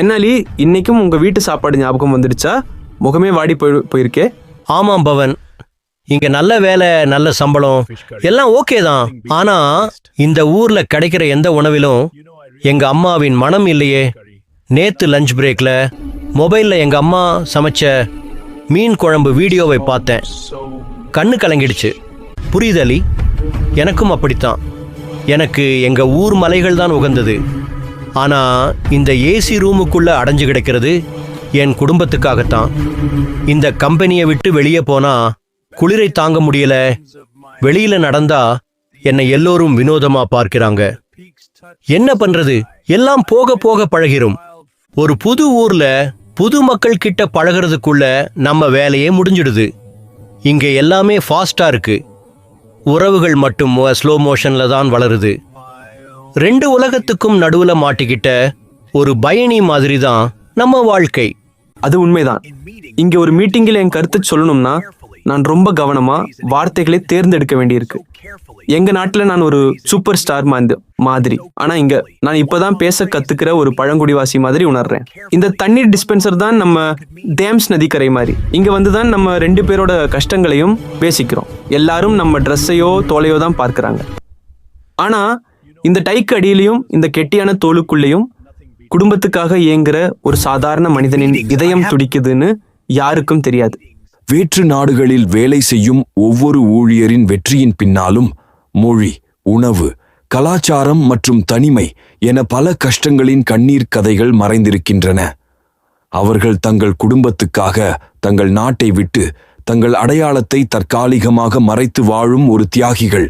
என்னாலி இன்னைக்கும் உங்க வீட்டு சாப்பாடு ஞாபகம் வந்துடுச்சா? முகமே வாடி போய் போயிருக்கே. ஆமாம் பவன். இங்க நல்ல வேலை நல்ல சம்பளம். எல்லாம் ஓகே தான். ஆனா இந்த ஊர்ல கிடைக்கிற எந்த உணவிலும் எங்க அம்மாவின் மனம் இல்லையே. நேத்து லஞ்ச் பிரேக்ல மொபைல்ல எங்க அம்மா சமைச்ச மீன் குழம்பு வீடியோவை பார்த்தேன். கண்ணு கலங்கிடுச்சு. புரியுதலி எனக்கும் அப்படித்தான். எனக்கு எங்க ஊர் மலைகள் தான் உகந்தது. ஆனா இந்த ஏசி ரூமுக்குள்ள அடைஞ்சு கிடக்கிறது என் குடும்பத்துக்காகத்தான். இந்த கம்பெனியை விட்டு வெளியே போனா குளிரை தாங்க முடியல. வெளியில நடந்தா என்னை எல்லோரும் வினோதமா பார்க்கிறாங்க. என்ன பண்றது? எல்லாம் போக போக பழகிரும். ஒரு புது ஊர்ல புது மக்கள் கிட்ட பழகிறதுக்குள்ள நம்ம வேலையே முடிஞ்சிடுது. இங்க எல்லாமே ஃபாஸ்டா இருக்கு. உறவுகள் மட்டும் ஸ்லோ மோஷன்ல தான் வளருது. ரெண்டு உலகத்துக்கும் நடுவுல மாட்டிக்கிட்ட ஒரு பயணி மாதிரி தான் நம்ம வாழ்க்கை. அது உண்மைதான். இங்க ஒரு மீட்டிங்கில் என் கருத்தை சொல்லணும்னா நான் ரொம்ப கவனமா வார்த்தைகளை தேர்ந்தெடுக்க வேண்டியிருக்கு. எங்க நாட்டுல நான் ஒரு சூப்பர் ஸ்டார் மாதிரி மாதிரி. ஆனா இங்க நான் இப்பதான் பேச கத்துக்கிற ஒரு பழங்குடிவாசி மாதிரி உணர்றேன். இந்த தண்ணீர் டிஸ்பென்சர் தான் நம்ம தேம்ஸ் நதிக்கரை மாதிரி. இங்க வந்து தான் நம்ம ரெண்டு பேரோட கஷ்டங்களையும் பேசிக்கிறோம். எல்லாரும் நம்ம ட்ரெஸ்ஸையோ தோலையோ தான் பார்க்கறாங்க. ஆனா இந்த டைக்கு அடியிலையும் இந்த கெட்டியான தோலுக்குள்ளேயும் குடும்பத்துக்காக இயங்குற ஒரு சாதாரண மனிதனின் இதயம் துடிக்குதுன்னு யாருக்கும் தெரியாது. வேற்று நாடுகளில் வேலை செய்யும் ஒவ்வொரு ஊழியரின் வெற்றியின் பின்னாலும் மொழி உணவு கலாச்சாரம் மற்றும் தனிமை என பல கஷ்டங்களின் கண்ணீர் கதைகள் மறைந்திருக்கின்றன. அவர்கள் தங்கள் குடும்பத்துக்காக தங்கள் நாட்டை விட்டு தங்கள் அடையாளத்தை தற்காலிகமாக மறைத்து வாழும் ஒரு தியாகிகள்.